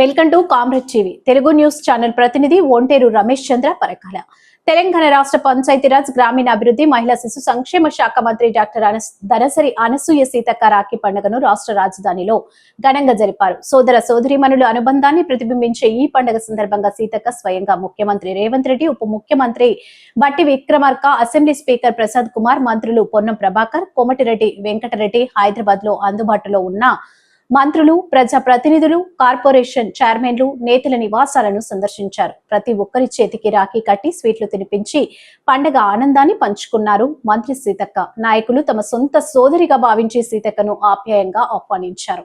Welcome to comrade TV. Telugu news channel ప్రతినిధి ఒంటేరు రమేష్ చంద్ర పరకాల. తెలంగాణ రాష్ట్ర పంచాయతీరాజ్ గ్రామీణ అభివృద్ధి మహిళా శిశు సంక్షేమ శాఖ మంత్రి డాక్టర్ దనసరి అనసూయ సీతక్క రాఖీ పండుగను రాష్ట్ర రాజధానిలో ఘనంగా జరిపారు. సోదర సోదరిమణుల అనుబంధాన్ని ప్రతిబింబించే ఈ పండుగ సందర్భంగా సీతక్క స్వయంగా ముఖ్యమంత్రి రేవంత్ రెడ్డి ఉప ముఖ్యమంత్రి బట్టి విక్రమార్క అసెంబ్లీ స్పీకర్ ప్రసాద్ కుమార్ మంత్రులు పొన్నం ప్రభాకర్ కోమటిరెడ్డి వెంకటరెడ్డి హైదరాబాద్లో అందుబాటులో ఉన్న మంత్రులు ప్రజా ప్రతినిధులు కార్పొరేషన్ చైర్మన్లు నేతల నివాసాలను సందర్శించారు. ప్రతి ఒక్కరి చేతికి రాఖీ కట్టి స్వీట్లు తినిపించి పండగ ఆనందాన్ని పంచుకున్నారు. మంత్రి సీతక్క నాయకులు తమ సొంత సోదరిగా భావించే సీతక్కను ఆప్యాయంగా ఆహ్వానించారు.